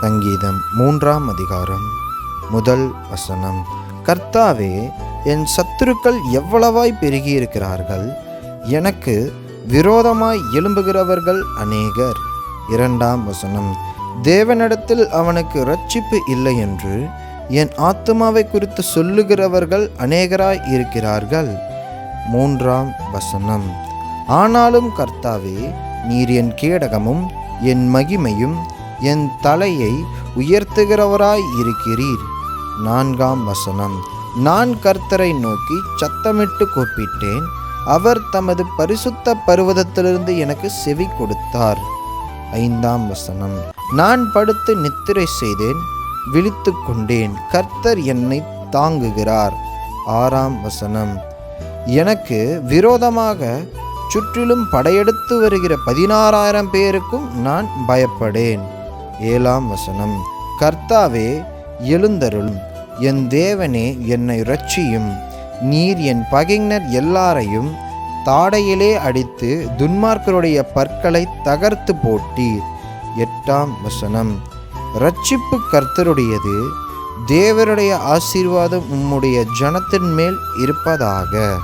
சங்கீதம் மூன்றாம் அதிகாரம் முதல் வசனம். கர்த்தாவே என் சத்துருக்கள் எவ்வளவாய் பெருகியிருக்கிறார்கள்? எனக்கு விரோதமாய் எழும்புகிறவர்கள் அநேகர். இரண்டாம் வசனம். தேவனிடத்தில் அவனுக்கு இரட்சிப்பு இல்லை என்று என் ஆத்துமாவை குறித்து சொல்லுகிறவர்கள் அநேகராய் இருக்கிறார்கள். மூன்றாம் வசனம். ஆனாலும் கர்த்தாவே நீர் என் கேடகமும் என் மகிமையும் என் தலையை உயர்த்துகிறவராய் இருக்கிறீர். நான்காம் வசனம். நான் கர்த்தரை நோக்கி சத்தமிட்டு கூப்பிட்டேன். அவர் தமது பரிசுத்த பருவதத்திலிருந்து எனக்கு செவி கொடுத்தார். ஐந்தாம் வசனம். நான் படுத்து நித்திரை செய்தேன். விழித்து கொண்டேன். கர்த்தர் என்னை தாங்குகிறார். ஆறாம் வசனம். எனக்கு விரோதமாக சுற்றிலும் படையெடுத்து வருகிற பதினாறாயிரம் பேருக்கும் நான் பயப்படேன். ஏழாம் வசனம். கர்த்தாவே எழுந்தருளும். என் தேவனே என்னை இரட்சியும். நீர் என் பகைஞர் எல்லாரையும் தாடையிலே அடித்து துன்மார்க்கருடைய பற்களை தகர்த்து போட்டீர். எட்டாம் வசனம். ரட்சிப்பு கர்த்தருடையது. தேவருடைய ஆசீர்வாதம் உம்முடைய ஜனத்தின் மேல் இருப்பதாக.